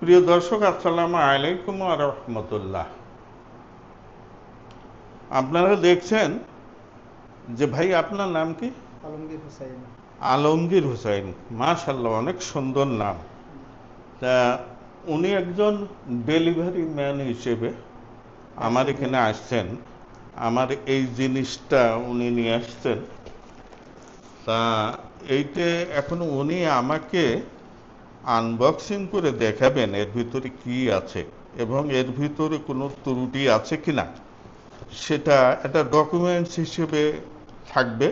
প্রিয় দর্শক আসসালামু আলাইকুম রহমতুল্লাহ। আপনারা দেখছেন যে ভাই আপনার নাম কি? আলমগীর হুসাইন। আলমগীর হোসেন মাশাল্লাহ অনেক সুন্দর নাম। তা উনি একজন ডেলিভারি ম্যান হিসেবে আমার এখানে আসছেন। আমার এই জিনিসটা উনি নিয়ে আসছেন। তা এইটা এখন উনি আমাকে আনবক্সিং করে দেখাবেন এর ভিতরে কি আছে এবং এর ভিতরে কোনো ত্রুটি আছে কিনা সেটা একটা ডকুমেন্টস হিসেবে থাকবে।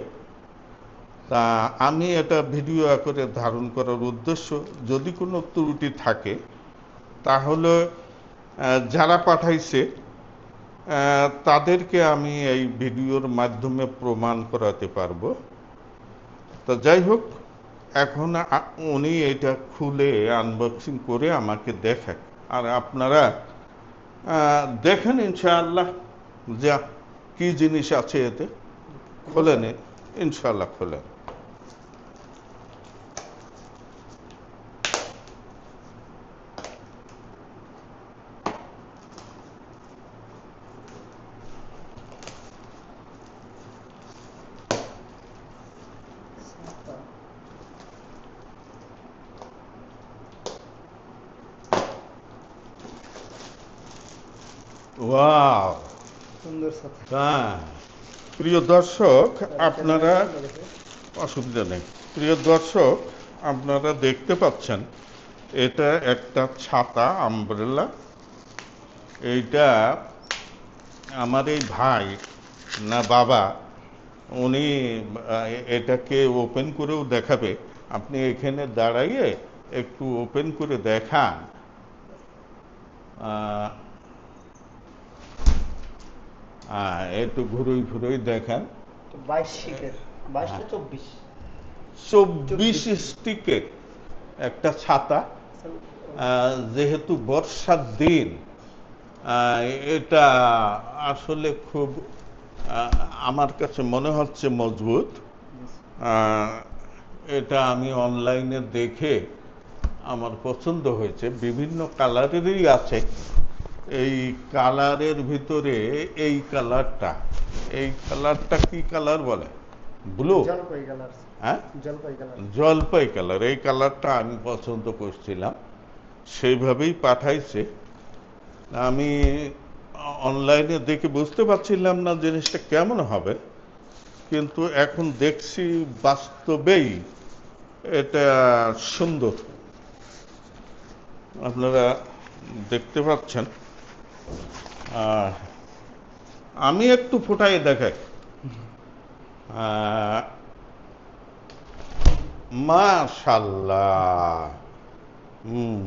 তা আমি এটা ভিডিও আকারে ধারণ করার উদ্দেশ্য, যদি কোনো ত্রুটি থাকে, তাহলে যারা পাঠাইছে তাদেরকে আমি এই ভিডিওর মাধ্যমে প্রমাণ করাতে পারব। তা যাই হোক এখন উনি এটা খুলে আনবক্সিং করে আমাকে দেখেন। আর আপনারা দেখেন ইনশাআল্লাহ যা কি জিনিস আছে এতে। খোলেন, ইনশাআল্লাহ খোলেন। ওয়াও সুন্দর হ্যাঁ। প্রিয় দর্শক আপনারা অসুবিধা নেই। প্রিয় দর্শক আপনারা দেখতে পাচ্ছেন এটা একটা ছাতা আমব্রেলা এইটা আমার এই ভাই না বাবা উনি এটাকে ওপেন করেও দেখাবে। আপনি এখানে দাঁড়াইয়ে একটু ওপেন করে দেখান। একটু ঘুরোই ঘুরোই দেখান। বাইশ তো চব্বিশ। চব্বিশ স্টিকের একটা ছাতা। যেহেতু বর্ষার দিন এটা আসলে খুব আমার কাছে মনে হচ্ছে মজবুত। আহ, এটা আমি অনলাইনে দেখে আমার পছন্দ হয়েছে। বিভিন্ন কালারেরই আছে। এই কালারের ভিতরে এই কালারটা। এই কালারটা কি কালার বলে? ব্লু। জলপাই কালার। হ্যাঁ? জলপাই কালার। এই কালারটা আমি পছন্দ করছিলাম। সেইভাবেই পাঠাইছে। আমি অনলাইনে দেখে বুঝতে পারছিলাম না জিনিসটা কেমন হবে। কিন্তু এখন দেখছি বাস্তবেই এটা সুন্দর। আপনারা দেখতে পাচ্ছেন। আমি একটু ফোটাই দেখাই। মাশাল্লাহ। হুম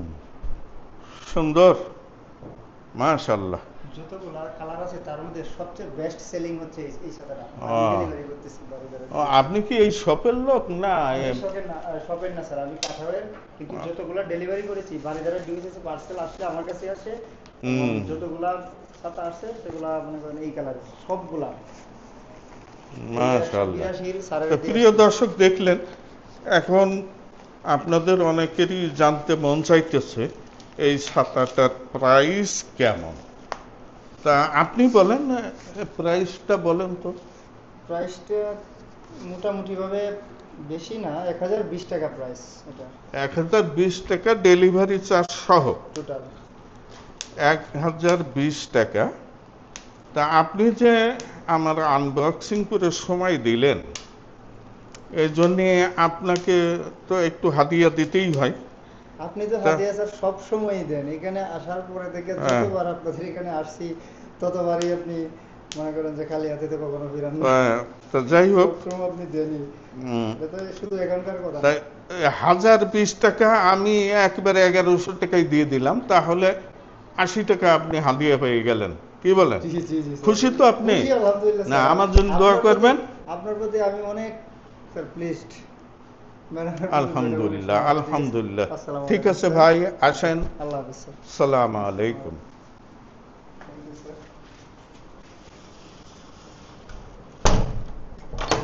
সুন্দর। মাশাল্লাহ। আপনি কি এই শপের লোক? না শপের না স্যার আমি কিন্তু যতগুলা ডেলিভারি করেছি বাড়ি দ্বারা পার্সেল আসলে আমার কাছে আসে। যতগুলা ছাতা আসছে সেগুলা মনে করেন এই কালার সবগুলা। প্রিয় দর্শক দেখলেন এখন আপনাদের অনেকেরই জানতে মন চাইতেছে এই ছাতাটার প্রাইস কেমন? তা আপনি বলেন প্রাইসটা বলেন তো। প্রাইসটা মোটামুটি ভাবে বেশি না এক হাজার বিশ টাকা প্রাইস এটা। এক হাজার বিশ টাকা ডেলিভারি চার্জ সহ। টোটাল এক হাজার বিশ টাকা। তা আপনি যে আমার আনবক্সিং করে সময় দিলেন এই জন্যে আপনাকে তো একটু হাদিয়া দিতেই হয়। আপনি তো হাদিয়া স্যার সব সময়ই দেন এখানে আসার পরে থেকে হ্যাঁ। যতবার আপনাদের এখানে আসছি ততবারই আপনি মনে করেন যে খালি হাতে তো কখনো ফিরান। আহ, তা যাই হোক। আপনি দেনই। শুধু এখানকার কথা। হাজার বিশ টাকা আমি একবারে এগারোশো টাকায় দিয়ে দিলাম তাহলে আশি টাকা আপনি হাদিয়া পেয়ে গেলেন। কি বলেন। খুশি তো আপনি? না, আমার জন্য দোয়া করবেন? আপনার প্রতি আমি অনেক স্যার প্লিজড আলহামদুলিল্লাহ আলহামদুলিল্লাহ। ঠিক আছে ভাই আসেন। আল্লাহ হাফিজ। স্যার সালাম আলাইকুম।